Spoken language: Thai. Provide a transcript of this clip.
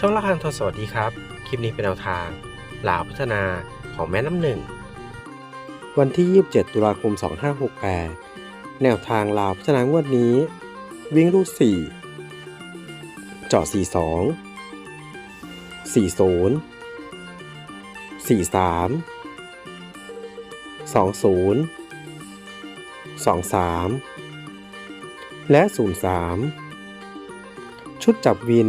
ช่องละครังทอสวัสดีครับ คลิปนี้เป็นแนวทางลาวพัฒนาของแม่น้ำหนึ่ง วันที่ 27 ตุลาคม 2568 แนวทางลาวพัฒนางวดนี้ วิ่งรูด4เจาะ42 40 43 20 23 และ 03 ชุดจับวิน